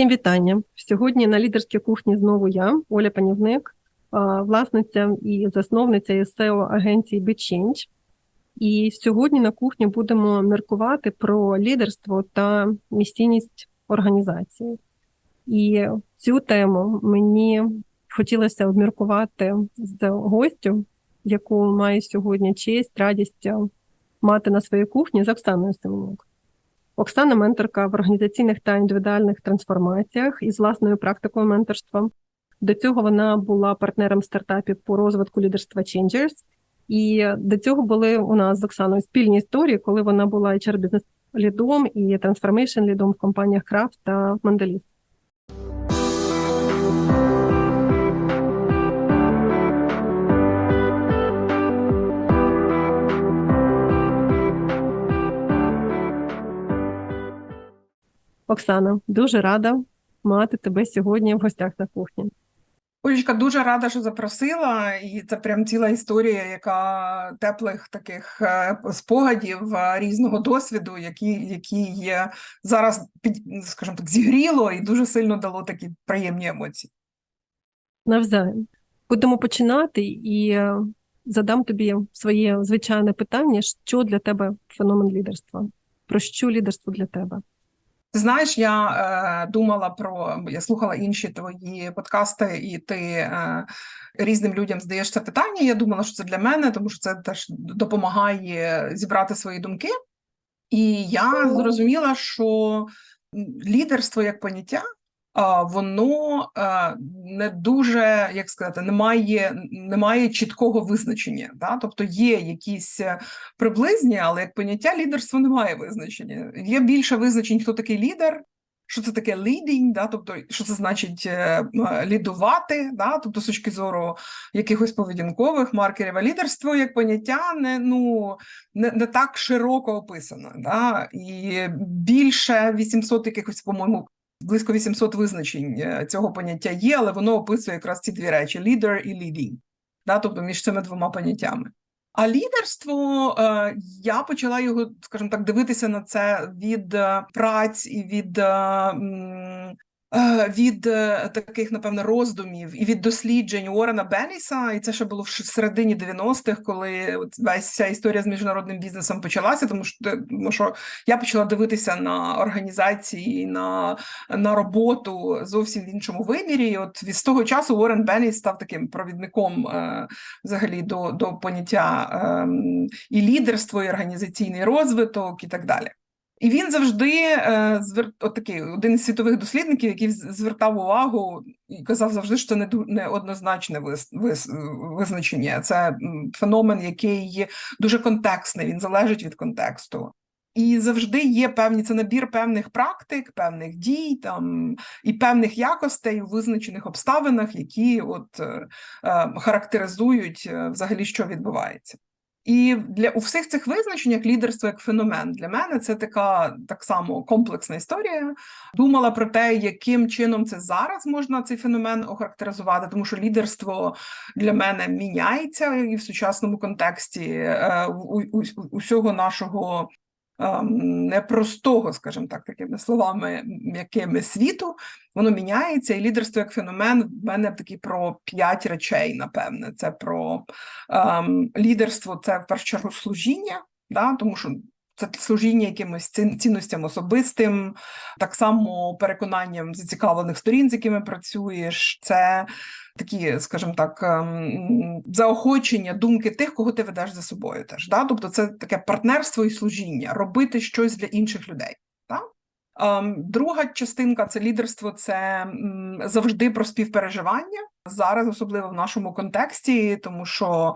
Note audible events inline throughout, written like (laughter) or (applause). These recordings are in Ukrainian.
Всім вітання. Сьогодні на лідерській кухні знову я, Оля Панівник, власниця і засновниця і SEO агенції BitChange. І сьогодні на кухні будемо міркувати про лідерство та місційність організації. І цю тему мені хотілося обміркувати з гостю, яку маю сьогодні честь, радість мати на своїй кухні з Оксаною Семенюк. Оксана менторка в організаційних та індивідуальних трансформаціях із власною практикою менторства. До цього вона була партнером стартапів по розвитку лідерства Changers. І до цього були у нас з Оксаною спільні історії, коли вона була hr бізнес лідом і трансформейшн лідом в компаніях Крафт та Манделіст. Оксана, дуже рада мати тебе сьогодні в гостях на кухні. Олечка, дуже рада, що запросила, і це прям ціла історія, яка теплих таких е, спогадів е, різного досвіду, які які є зараз під, скажімо так, зігріло і дуже сильно дало такі приємні емоції. Навзаєм. Будемо починати і е, задам тобі своє звичайне питання: що для тебе феномен лідерства? Про що лідерство для тебе? Ти знаєш, я е, думала про я слухала інші твої подкасти, і ти е, різним людям здаєш це питання. Я думала, що це для мене, тому що це теж допомагає зібрати свої думки. І я зрозуміла, що лідерство як поняття воно не дуже як сказати, немає немає чіткого визначення. Да? Тобто є якісь е, приблизні, але як поняття лідерство немає визначення. Є більше визначень, хто такий лідер. Що це таке leading, да, тобто що це значить е, лідувати, да, тобто з точки зору якихось поведінкових маркерів, а лідерство як поняття не ну не, не так широко описано. Да, І більше 800 якихось, по-моєму, близько 800 визначень е, цього поняття є, але воно описує якраз ці дві речі: leader і leading, да, тобто між цими двома поняттями. А лідерство е, я почала його, скажімо так, дивитися на це від е, праць і від від е, таких, напевно, роздумів і від досліджень Уоррена Бенніса, і це ще було в середині 90-х, коли весь ця історія з міжнародним бізнесом почалася, тому що тому що я почала дивитися на організації, на на роботу зовсім в іншому вимірі. І От від того часу Уоррен Бенніс став таким провідником е, взагалі до до поняття е, і лідерство, і організаційний розвиток, і так далі. І він завжди е, звер... от такий один із світових дослідників, який звертав увагу і казав завжди, що це не не однозначне виз... Виз... визначення. Це феномен, який дуже контекстний, він залежить від контексту. І завжди є певні це набір певних практик, певних дій там і певних якостей у визначених обставинах, які от е, е, характеризують е, взагалі, що відбувається. І для у всіх цих визначеннях лідерство як феномен для мене це така так само комплексна історія. Думала про те, яким чином це зараз можна цей феномен охарактеризувати, тому що лідерство для мене міняється і в сучасному контексті е, у, у, усього нашого непростого, скажімо так, такими словами м'якими світу, воно міняється, і лідерство як феномен в мене такий про п'ять речей, напевне. Це про ем, лідерство, це в першу чергу служіння, да, тому що. Це служіння якимось цінностям особистим, так само переконанням зацікавлених сторін, з якими працюєш, це такі, скажімо так, ем, заохочення думки тих, кого ти ведеш за собою. Теж да? тобто, це таке партнерство і служіння, робити щось для інших людей. Да? Ем, друга частинка це лідерство, це завжди про співпереживання зараз, особливо в нашому контексті, тому що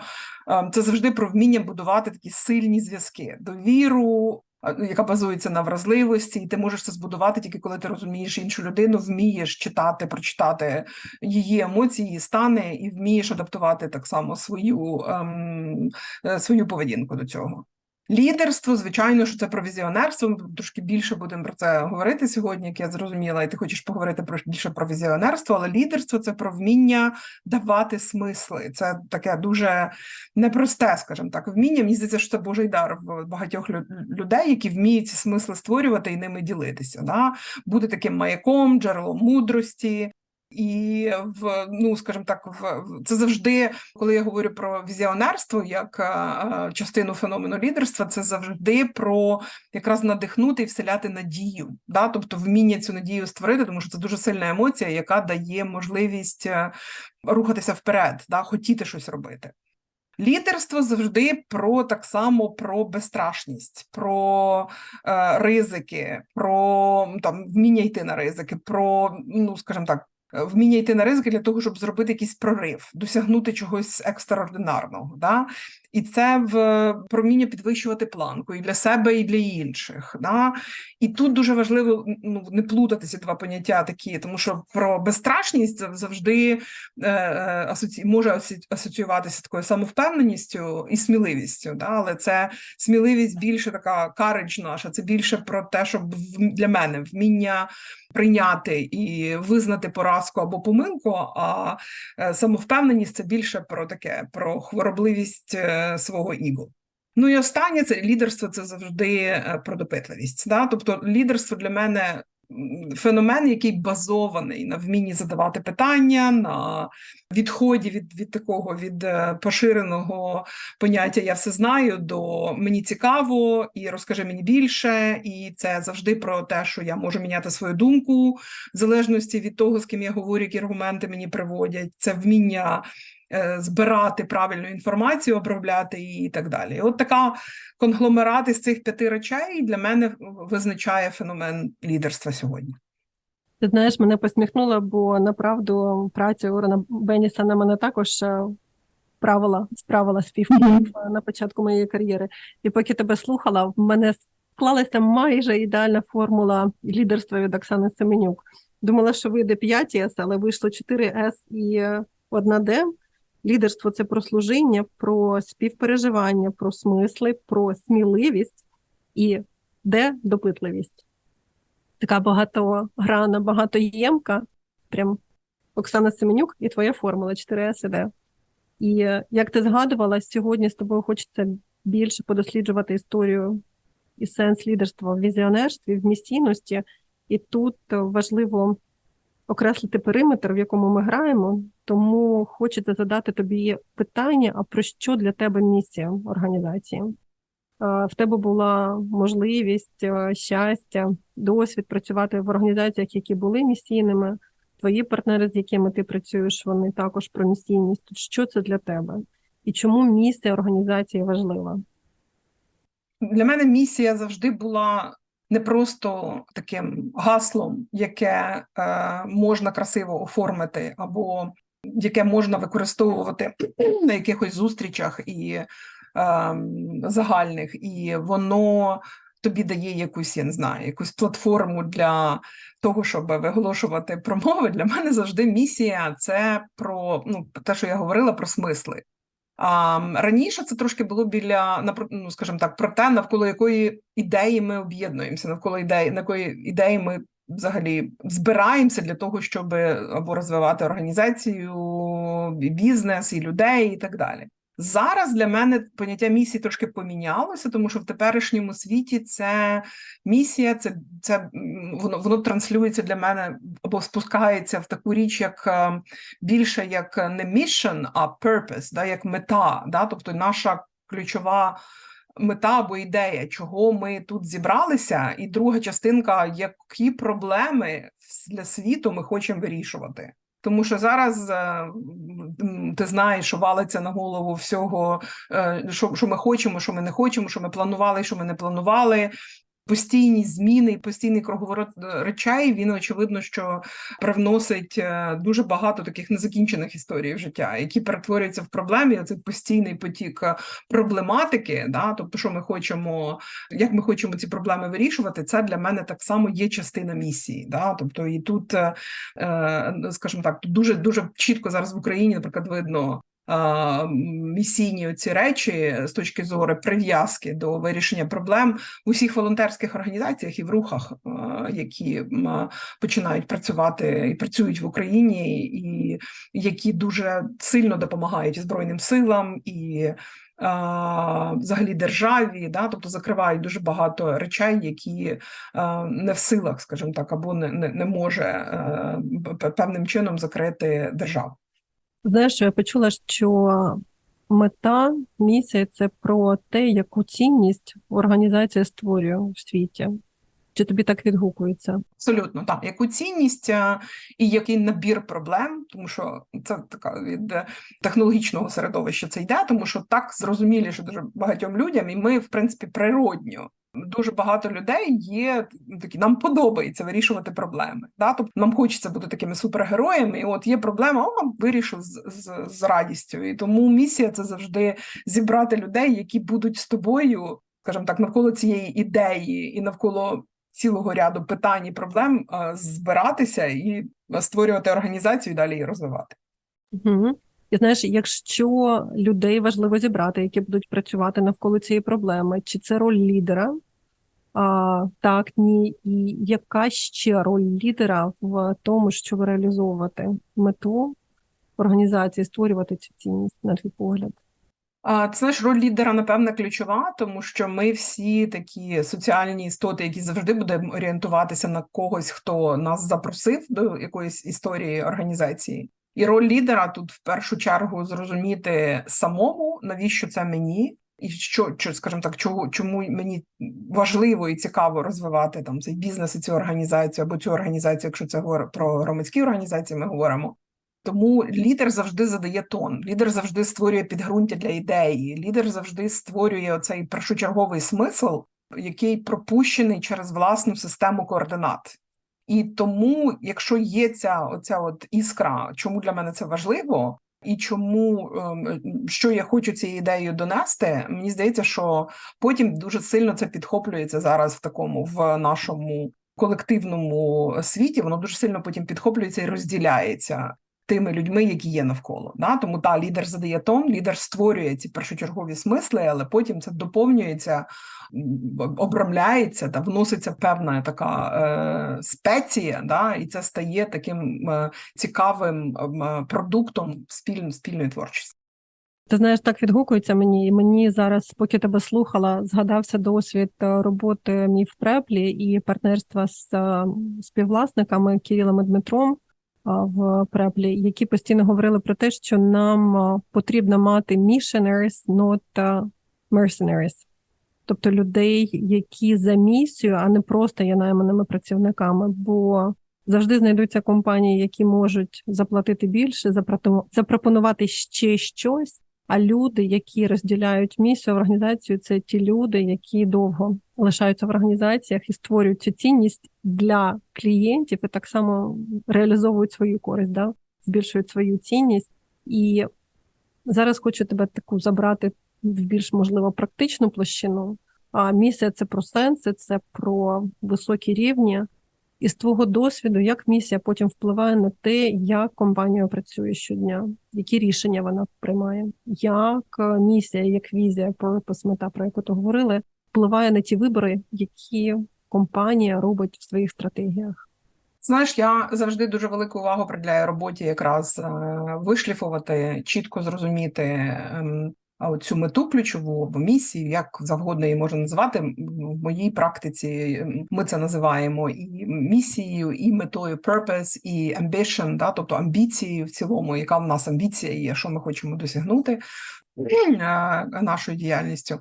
ем, це завжди про вміння будувати такі сильні зв'язки, довіру, яка базується на вразливості, і ти можеш це збудувати тільки коли ти розумієш іншу людину, вмієш читати, прочитати її емоції, її стани, і вмієш адаптувати так само свою ем, е, свою поведінку до цього. Лідерство, звичайно, що це про візіонерство. Ми трошки більше будемо про це говорити сьогодні, як я зрозуміла, і ти хочеш поговорити про більше про візіонерство, але лідерство це про вміння давати смисли. Це таке дуже непросте, скажімо так, вміння. Мені здається, що це божий дар в багатьох лю- людей, які вміють ці смисли створювати і ними ділитися. Да? Бути таким маяком, джерелом мудрості. І в ну, скажімо так, в це завжди, коли я говорю про візіонерство як е, частину феномену лідерства, це завжди про якраз надихнути і вселяти надію, да? тобто вміння цю надію створити, тому що це дуже сильна емоція, яка дає можливість е, рухатися вперед, да? хотіти щось робити. Лідерство завжди про так само про безстрашність, про е, ризики, про там вміння йти на ризики, про ну скажімо так, вміння йти на ризики для того, щоб зробити якийсь прорив, досягнути чогось екстраординарного. Да? І це в про вміння підвищувати планку і для себе, і для інших. Да? І тут дуже важливо ну, не плутати ці два поняття такі, тому що про безстрашність завжди е, е, асоці... може асоціюватися такою самовпевненістю і сміливістю. Да? Але це сміливість більше така каридж наша, це більше про те, щоб для мене вміння прийняти і визнати поразку або помилку. А е, самовпевненість це більше про таке, про хворобливість е, свого іго. Ну і останнє це лідерство це завжди е, про допитливість. Да? Тобто лідерство для мене феномен, який базований на вмінні задавати питання, на відході від, від такого від е, поширеного поняття я все знаю до мені цікаво і розкажи мені більше. І це завжди про те, що я можу міняти свою думку в залежності від того, з ким я говорю, які аргументи мені приводять. Це вміння збирати правильну інформацію, обробляти її і так далі. І От така конгломерат із цих п'яти речей для мене визначає феномен лідерства сьогодні. Ти знаєш, мене посміхнуло, бо направду праця Орена Беніса на мене також е, справила, справила свій вплив е, на початку моєї кар'єри. І поки тебе слухала, в мене склалася майже ідеальна формула лідерства від Оксани Семенюк. Думала, що вийде 5 С, але вийшло 4 С і е, одна Д. Лідерство це про служіння, про співпереживання, про смисли, про сміливість і Д допитливість така багатограна, багатоємка. Прям Оксана Семенюк і твоя формула 4С іде. І е, як ти згадувала, сьогодні з тобою хочеться більше подосліджувати історію і сенс лідерства в візіонерстві, в місійності. І тут важливо окреслити периметр, в якому ми граємо. Тому хочеться задати тобі питання: а про що для тебе місія організації? В тебе була можливість, е, щастя, досвід працювати в організаціях, які були місійними. Твої партнери, з якими ти працюєш, вони також про місійність. Що це для тебе? І чому місія організації важлива? Для мене місія завжди була не просто таким гаслом, яке е, можна красиво оформити, або яке можна використовувати на якихось зустрічах і е, загальних, і воно тобі дає якусь, я не знаю, якусь платформу для того, щоб виголошувати промови. Для мене завжди місія це про ну, те, що я говорила, про смисли. Раніше це трошки було біля ну, скажімо так, про те, навколо якої ідеї ми об'єднуємося, навколо ідеї, на якої ідеї ми взагалі збираємося для того, щоб або розвивати організацію, бізнес, і людей, і так далі. Зараз для мене поняття місії трошки помінялося, тому що в теперішньому світі це місія, це, це воно воно транслюється для мене або спускається в таку річ, як е, більше як не mission, а purpose, да, як мета. Да, тобто наша ключова мета або ідея, чого ми тут зібралися, і друга частинка, які проблеми для світу ми хочемо вирішувати. Тому що зараз е, ти знаєш, що валиться на голову всього, е, що, що ми хочемо, що ми не хочемо, що ми планували, що ми не планували. Постійні зміни і постійний круговорот е, речей він очевидно, що привносить е, дуже багато таких незакінчених історій в життя, які перетворюються в проблеми. Оцей постійний потік е, проблематики, да, тобто, що ми хочемо, як ми хочемо ці проблеми вирішувати, це для мене так само є частина місії. Да, тобто, і тут, скажімо так, дуже дуже чітко зараз в Україні, наприклад, видно місійні ці речі з точки зору прив'язки до вирішення проблем в усіх волонтерських організаціях і в рухах, які починають працювати і працюють в Україні, і які дуже сильно допомагають збройним силам і. Взагалі державі, да, тобто закривають дуже багато речей, які не в силах, скажімо так, або не, не, не може певним чином закрити держава. Знаєш, я почула, що мета, місія це про те, яку цінність організація створює в світі. Чи тобі так відгукується? Абсолютно, так. Яку цінність е, і який набір проблем, тому що це така від е, технологічного середовища це йде, тому що так зрозуміліше дуже багатьом людям, і ми, в принципі, природньо. Дуже багато людей є такі, нам подобається вирішувати проблеми. Да? Тобто нам хочеться бути такими супергероями, і от є проблема, о, вирішив з, з, з радістю. І тому місія це завжди зібрати людей, які будуть з тобою, скажімо так, навколо цієї ідеї і навколо цілого ряду питань і проблем е, збиратися і створювати організацію і далі її розвивати. Угу. І знаєш, якщо людей важливо зібрати, які будуть працювати навколо цієї проблеми, чи це роль лідера? А, так, ні. І яка ще роль лідера в тому, щоб реалізовувати мету організації, створювати цю цінність, на твій погляд? Це знаєш, роль лідера, напевне, ключова, тому що ми всі такі соціальні істоти, які завжди будемо орієнтуватися на когось, хто нас запросив до якоїсь історії організації. І роль лідера тут в першу чергу зрозуміти самому, навіщо це мені, і що, що скажімо так, чому, чому мені важливо і цікаво розвивати там цей бізнес і цю організацію або цю організацію, якщо це про громадські організації, ми говоримо. Тому лідер завжди задає тон, лідер завжди створює підґрунтя для ідеї, лідер завжди створює оцей першочерговий смисл, який пропущений через власну систему координат. І тому, якщо є ця оця от іскра, чому для мене це важливо, і чому ем, що я хочу цією ідеєю донести, мені здається, що потім дуже сильно це підхоплюється зараз в такому в нашому колективному світі. Воно дуже сильно потім підхоплюється і розділяється тими людьми, які є навколо. Да? Тому та лідер задає тон, лідер створює ці першочергові смисли, але потім це доповнюється, обрамляється та вноситься певна така е, спеція, да? і це стає таким е, цікавим е, продуктом спіль, спільної творчості. Ти знаєш, так відгукується мені, і мені зараз, поки тебе слухала, згадався досвід е, роботи мій в Преплі і партнерства з е, співвласниками Кирилом і Дмитром в Преплі, які постійно говорили про те, що нам потрібно мати missionaries, not mercenaries. Тобто людей, які за місію, а не просто є найманими працівниками, бо завжди знайдуться компанії, які можуть заплатити більше, запропону- запропонувати ще щось. А люди, які розділяють місію в організацію, це ті люди, які довго лишаються в організаціях і створюють цю цінність для клієнтів, і так само реалізовують свою користь, да? збільшують свою цінність. І зараз хочу тебе таку забрати в більш можливо практичну площину. А місія це про сенси, це про високі рівні. І з твого досвіду, як місія потім впливає на те, як компанія працює щодня, які рішення вона приймає, як е, місія, як візія, purpose, мета, про яку ти говорили, впливає на ті вибори, які компанія робить в своїх стратегіях. Знаєш, я завжди дуже велику увагу приділяю роботі якраз е, вишліфувати, чітко зрозуміти ем, цю мету ключову або місію, як завгодно її можна називати. В моїй практиці ми це називаємо і місією, і метою purpose, і ambition, да, тобто амбіцією в цілому, яка в нас амбіція є, що ми хочемо досягнути е, нашою діяльністю.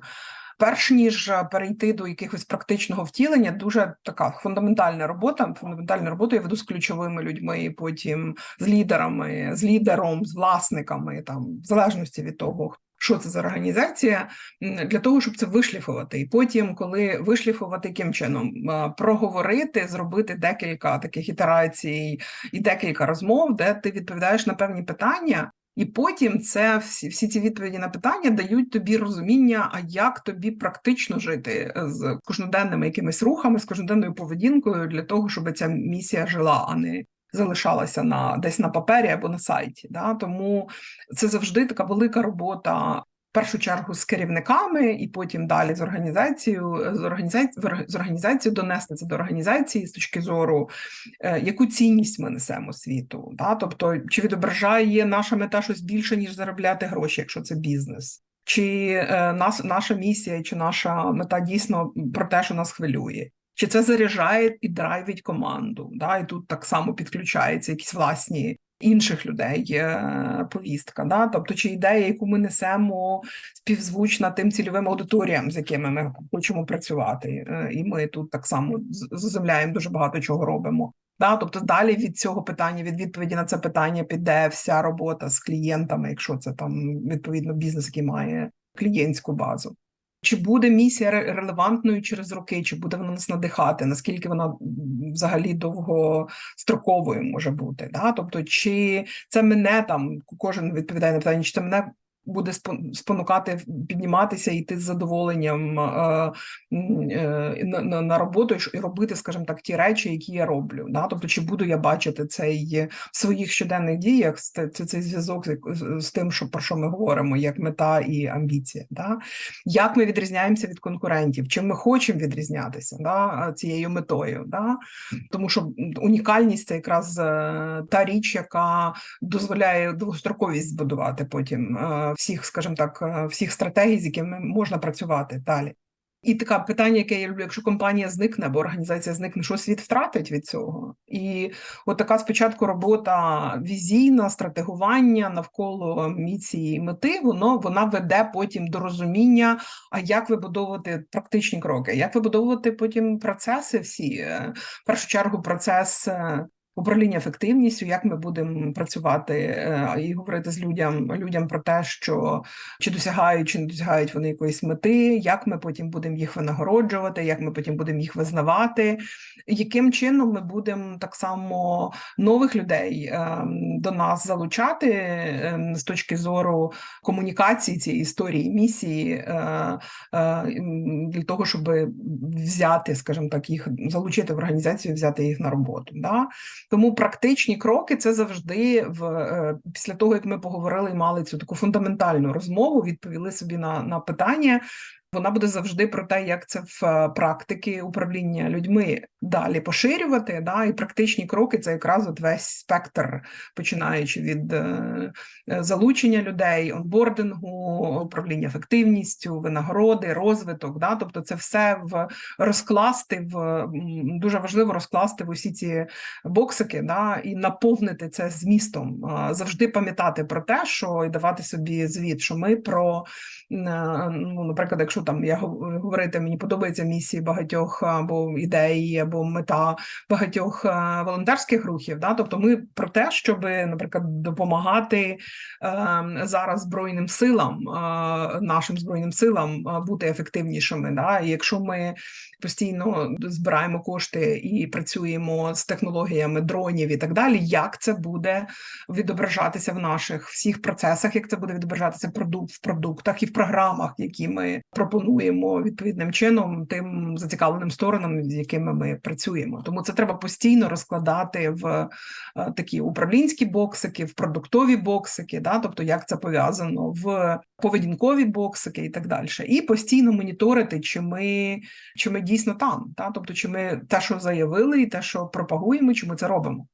Перш ніж е, перейти до якихось практичного втілення, дуже така фундаментальна робота. Фундаментальну роботу я веду з ключовими людьми, потім з лідерами, з лідером, з власниками, там в залежності від того, що це за організація, для того, щоб це вишліфувати. І потім, коли вишліфувати яким чином Е, проговорити, зробити декілька таких ітерацій і декілька розмов, де ти відповідаєш на певні питання. І потім це всі, всі ці відповіді на питання дають тобі розуміння, а як тобі практично жити е, з кожноденними якимись рухами, з кожноденною поведінкою для того, щоб ця місія жила, а не залишалася на десь на папері або на сайті. Да? Тому це завжди така велика робота. В першу чергу з керівниками, і потім далі з організацією з організацією, з організацією донести це до організації з точки зору, е, яку цінність ми несемо світу. Да? Тобто, чи відображає наша мета щось більше, ніж заробляти гроші, якщо це бізнес, чи е, нас, наша місія, чи наша мета дійсно про те, що нас хвилює. Чи це заряджає і драйвить команду? Да? І тут так само підключаються якісь власні інших людей е, повістка. Да? Тобто, чи ідея, яку ми несемо, співзвучна тим цільовим аудиторіям, з якими ми хочемо працювати, Е, і ми тут так само заземляємо дуже багато чого робимо. Да, тобто далі від цього питання, від відповіді на це питання піде вся робота з клієнтами, якщо це там відповідно бізнес, який має клієнтську базу. Чи буде місія релевантною через роки, чи буде вона нас надихати, наскільки вона взагалі довгостроковою може бути? Да? Тобто, чи це мене там кожен відповідає на питання, чи це мене буде спонукати підніматися йти з задоволенням е, е, на, на, роботу і робити, скажімо так, ті речі, які я роблю. Да? Тобто, чи буду я бачити цей в своїх щоденних діях з- це- цей зв'язок з, тим, що про що ми говоримо, як мета і амбіція. Да? Як ми відрізняємося від конкурентів? Чим ми хочемо відрізнятися да? цією метою? Да? Тому що унікальність це якраз е, та річ, яка дозволяє довгостроковість збудувати потім всіх, скажімо так, е, всіх стратегій, з якими можна працювати далі. І таке питання, яке я люблю, якщо компанія зникне або організація зникне, що світ втратить від цього? І от така спочатку робота візійна, стратегування навколо місії і мети, воно вона веде потім до розуміння, а як вибудовувати практичні кроки, як вибудовувати потім процеси всі. Е, В першу чергу процес е, управління ефективністю, як ми будемо працювати е, і говорити з людям, людям про те, що чи досягають, чи не досягають вони якоїсь мети, як ми потім будемо їх винагороджувати, як ми потім будемо їх визнавати, яким чином ми будемо так само нових людей ем, до нас залучати ем, з точки зору комунікації цієї історії, місії е, е, для того, щоб взяти, скажімо так, їх залучити в організацію, взяти їх на роботу. Да? Тому практичні кроки це завжди в е, після того, як ми поговорили і мали цю таку фундаментальну розмову, відповіли собі на, на питання. Вона буде завжди про те, як це в е, практики управління людьми далі поширювати. Да? І практичні кроки це якраз от весь спектр, починаючи від е, е, залучення людей, онбордингу, управління ефективністю, винагороди, розвиток. Да? Тобто, це все в розкласти в дуже важливо розкласти в усі ці боксики, да? і наповнити це змістом. Завжди пам'ятати про те, що і давати собі звіт, що ми про е, ну, наприклад, якщо там я гов- говорити, мені подобається місії багатьох або ідеї, або мета багатьох волонтерських рухів. Да? Тобто, ми про те, щоб, наприклад, допомагати зараз збройним силам, нашим збройним силам бути ефективнішими. Да? І якщо ми постійно збираємо кошти і працюємо з технологіями дронів і так далі, як це буде відображатися в наших всіх процесах, як це буде відображатися в продуктах і в програмах, які ми пропонуємо відповідним чином тим зацікавленим сторонам, з якими ми працюємо. Тому це треба постійно розкладати в е, такі управлінські боксики, в продуктові боксики, да, тобто як це пов'язано в поведінкові боксики і так далі, і постійно моніторити, чи ми, чи ми дійсно там, та тобто, чи ми те, що заявили, і те, що пропагуємо, чи ми це робимо.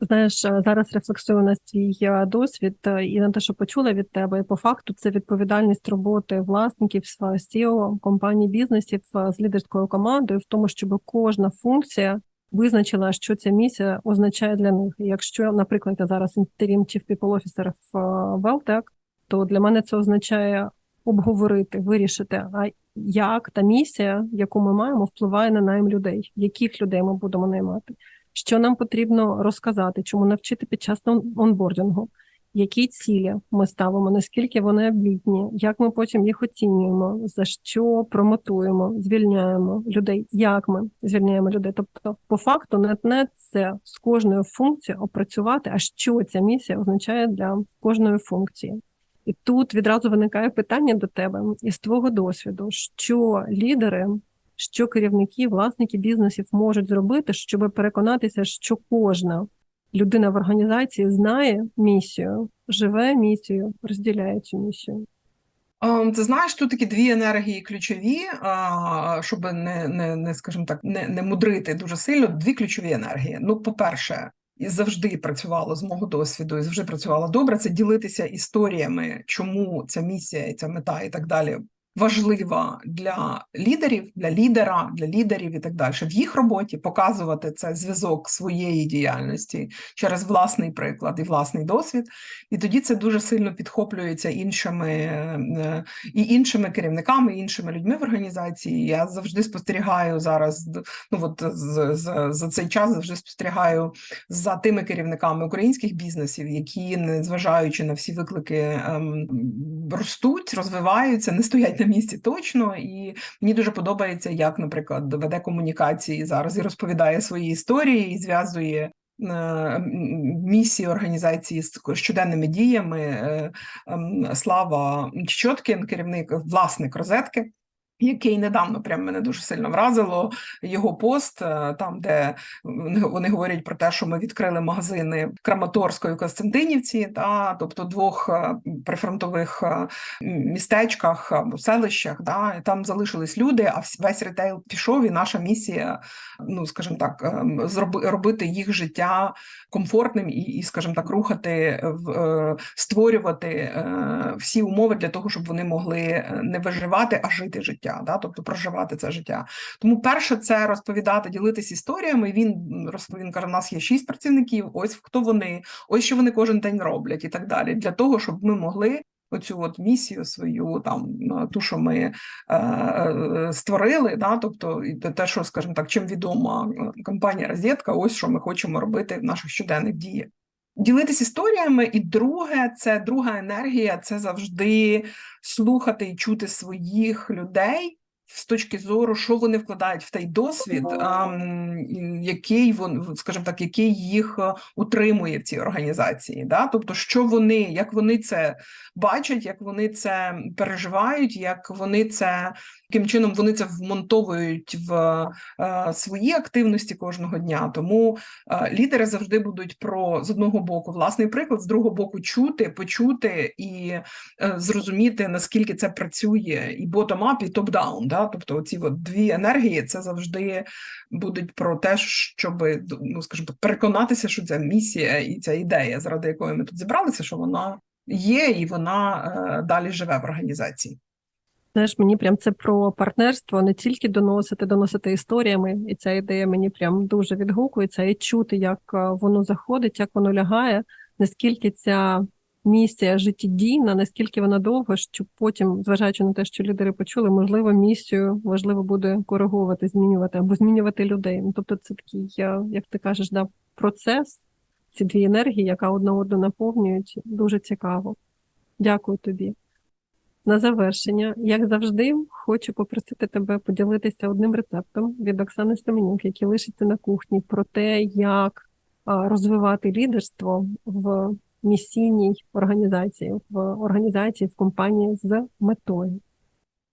Знаєш, е, зараз рефлексую на свій е, досвід е, і на те, що почула від тебе. І по факту це відповідальність роботи власників SEO, компаній, бізнесів з лідерською командою в тому, щоб кожна функція визначила, що ця місія означає для них. І Якщо, наприклад, я зараз інтерім Chief People Officer в е, Welltech, то для мене це означає обговорити, вирішити, а як та місія, яку ми маємо, впливає на найм людей, яких людей ми будемо наймати що нам потрібно розказати, чому навчити під час он- онбордингу, які цілі ми ставимо, наскільки вони обітні, як ми потім їх оцінюємо, за що промотуємо, звільняємо людей, як ми звільняємо людей. Тобто, по факту, не це з кожною функцією опрацювати, а що ця місія означає для кожної функції. І тут відразу виникає питання до тебе із твого досвіду, що лідери що керівники, власники бізнесів можуть зробити, щоб переконатися, що кожна людина в організації знає місію, живе місію, розділяє цю місію? Ем, Ти знаєш, тут такі дві енергії ключові, щоб не, не, не скажімо так, не, не мудрити дуже сильно. Дві ключові енергії. Ну, по-перше, і завжди працювало з мого досвіду, і завжди працювало добре. Це ділитися історіями, чому ця місія, ця мета і так далі важлива для лідерів, для лідера, для лідерів і так далі. В їх роботі показувати це зв'язок своєї діяльності через власний приклад і власний досвід. І тоді це дуже сильно підхоплюється іншими е, і іншими керівниками, і іншими людьми в організації. Я завжди спостерігаю зараз. Ну от з, з, за цей час завжди спостерігаю за тими керівниками українських бізнесів, які, незважаючи на всі виклики, ем, ростуть, розвиваються, не стоять на місці точно. І мені дуже подобається, як, наприклад, веде комунікації зараз і розповідає свої історії, і зв'язує. е, Місії організації з щоденними діями е, ем, Слава Чоткін, керівник, власник розетки, який недавно прям мене дуже сильно вразило. Його пост е, там, де вони говорять про те, що ми відкрили магазини і Костянтинівці, та тобто двох е, прифронтових е, містечках або селищах, да, і там залишились люди, а весь ретейл пішов, і наша місія, ну скажімо так, робити їх життя комфортним і, і скажімо так, рухати створювати всі умови для того, щоб вони могли не виживати, а жити життя, да, тобто проживати це життя. Тому перше, це розповідати, ділитись історіями. Він розповів, каже: у нас є шість працівників. Ось хто вони, ось що вони кожен день роблять, і так далі, для того, щоб ми могли. Оцю от місію свою, там ту, що ми е, е, створили, да, тобто те, що, скажімо так, чим відома е, компанія Розетка, ось що ми хочемо робити в наших щоденних діях. Ділитись історіями, і друге, це друга енергія, це завжди слухати і чути своїх людей з точки зору, що вони вкладають в той досвід, який вон, скажімо так, який їх е, утримує в цій організації. Да? Тобто, що вони, як вони це бачать, як вони це переживають, як вони це яким чином вони це вмонтовують в е, свої активності кожного дня. Тому е, лідери завжди будуть про з одного боку власний приклад, з другого боку чути, почути і е, зрозуміти наскільки це працює, і bottom-up, і топ-даун. Да? Тобто, от дві енергії це завжди будуть про те, щоб ну скажімо переконатися, що ця місія і ця ідея, заради якої ми тут зібралися, що вона є і вона далі живе в організації. Знаєш, мені прям це про партнерство не тільки доносити, доносити історіями, і ця ідея мені прям дуже відгукується, і чути, як е, воно заходить, як воно лягає, наскільки ця місія життєдійна, наскільки вона довга, що потім, зважаючи на те, що лідери почули, можливо, місію важливо буде коригувати, змінювати або змінювати людей. Ну, тобто, це такий, як ти кажеш, да, процес, ці дві енергії, яка одна одну наповнюють, дуже цікаво. Дякую тобі. На завершення, як завжди, хочу попросити тебе поділитися одним рецептом від Оксани Семенюк, який лишиться на кухні, про те, як розвивати лідерство в місійній організації, в організації, в компанії з метою.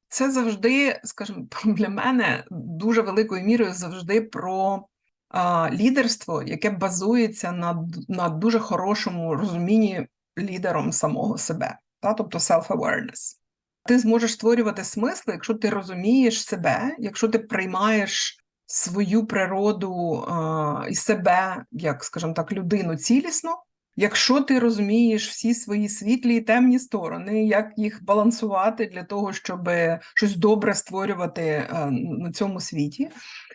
Це завжди, скажімо, (laughs) для мене дуже великою мірою завжди про а, лідерство, яке базується на, на дуже хорошому розумінні лідером самого себе, тобто self-awareness. Ти зможеш створювати смисли, якщо ти розумієш себе, якщо ти приймаєш свою природу і себе, як, скажімо так, людину цілісно, Якщо ти розумієш всі свої світлі і темні сторони, як їх балансувати для того, щоб щось добре створювати е, на цьому світі.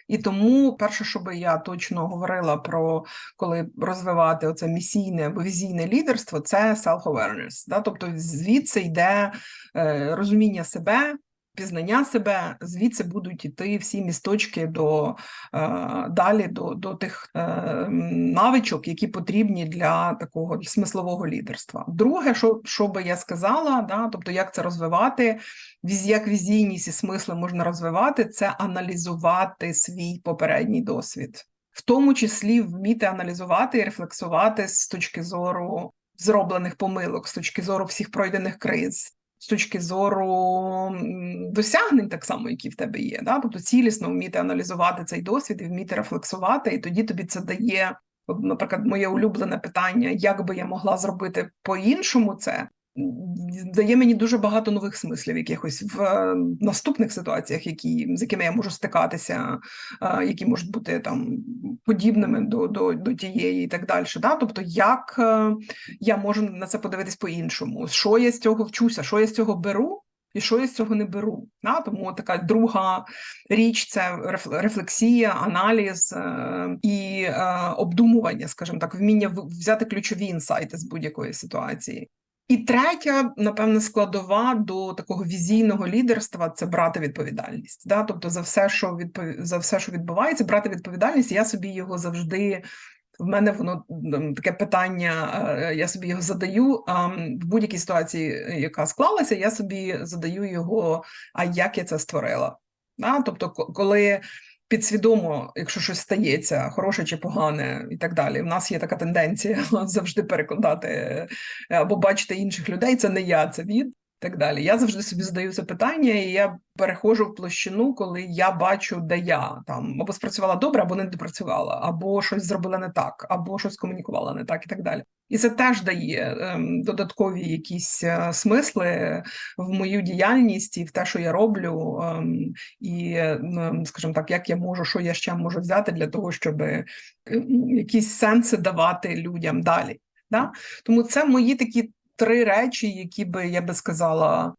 І тому, перше, що би я точно говорила про коли розвивати оце місійне або візійне лідерство, це self-awareness. Да? Тобто звідси йде е, розуміння себе. Пізнання себе звідси будуть іти всі місточки до е, далі до до тих е, навичок, які потрібні для такого смислового лідерства. Друге, що що би я сказала, да, тобто як це розвивати, як візійність і смисли можна розвивати, це аналізувати свій попередній досвід, в тому числі вміти аналізувати і рефлексувати з точки зору зроблених помилок, з точки зору всіх пройдених криз з точки зору досягнень, так само, які в тебе є. Да? Тобто цілісно вміти аналізувати цей досвід і вміти рефлексувати, і тоді тобі це дає Наприклад, моє улюблене питання, як би я могла зробити по-іншому це. Дає мені дуже багато нових смислів, якихось в е, наступних ситуаціях, які з якими я можу стикатися, е, які можуть бути там подібними до, до, до тієї і так далі. Да? Тобто, як е, я можу на це подивитись по-іншому, що я з цього вчуся, що я з цього беру, і що я з цього не беру. Да? Тому така друга річ це реф- рефлексія, аналіз і обдумування, скажімо так, вміння взяти ключові інсайти з будь-якої ситуації. І третя, напевно, складова до такого візійного лідерства це брати відповідальність. Да? Тобто за все, що відпов... за все, що відбувається, брати відповідальність. Я собі його завжди. В мене воно таке питання, е, я собі його задаю. а, В будь-якій ситуації, е, яка склалася, я собі задаю його, а як я це створила? Да? Тобто, коли підсвідомо, якщо щось стається, хороше чи погане, і так далі. У нас є така тенденція (laughs) завжди перекладати е, або бачити інших людей. Це не я, це від. Так далі. Я завжди собі задаю це питання, і я переходжу в площину, коли я бачу, де я там або спрацювала добре, або не допрацювала, або щось зробила не так, або щось комунікувала не так, і так далі. І це теж дає ем, додаткові якісь е, смисли в мою діяльність і в те, що я роблю, ем, і, ем, скажімо так, як я можу, що я ще можу взяти для того, щоб е, м, якісь сенси давати людям далі. Да? Тому це мої такі три речі, які би я би сказала.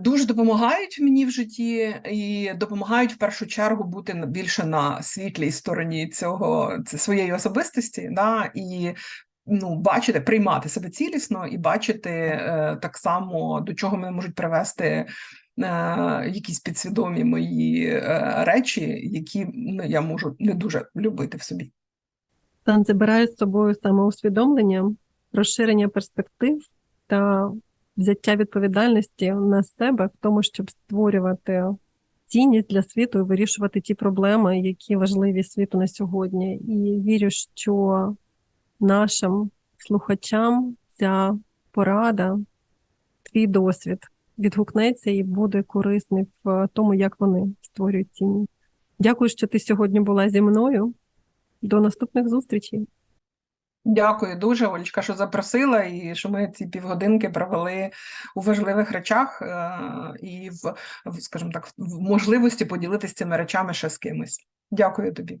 Дуже допомагають мені в житті і допомагають в першу чергу бути більше на світлій стороні цього своєї особистості, да, і ну, бачити, приймати себе цілісно і бачити е, так само, до чого мене можуть привести е, якісь підсвідомі мої е, речі, які ну, я можу не дуже любити в собі. Стан забирає з собою самоусвідомлення, розширення перспектив та взяття відповідальності на себе в тому, щоб створювати цінність для світу і вирішувати ті проблеми, які важливі світу на сьогодні. І вірю, що нашим слухачам ця порада, твій досвід відгукнеться і буде корисний в тому, як вони створюють цінність. Дякую, що ти сьогодні була зі мною. До наступних зустрічей. Дякую дуже, Олечка, що запросила, і що ми ці півгодинки провели у важливих речах е, і в, скажімо так, в можливості поділитися цими речами ще з кимось. Дякую тобі.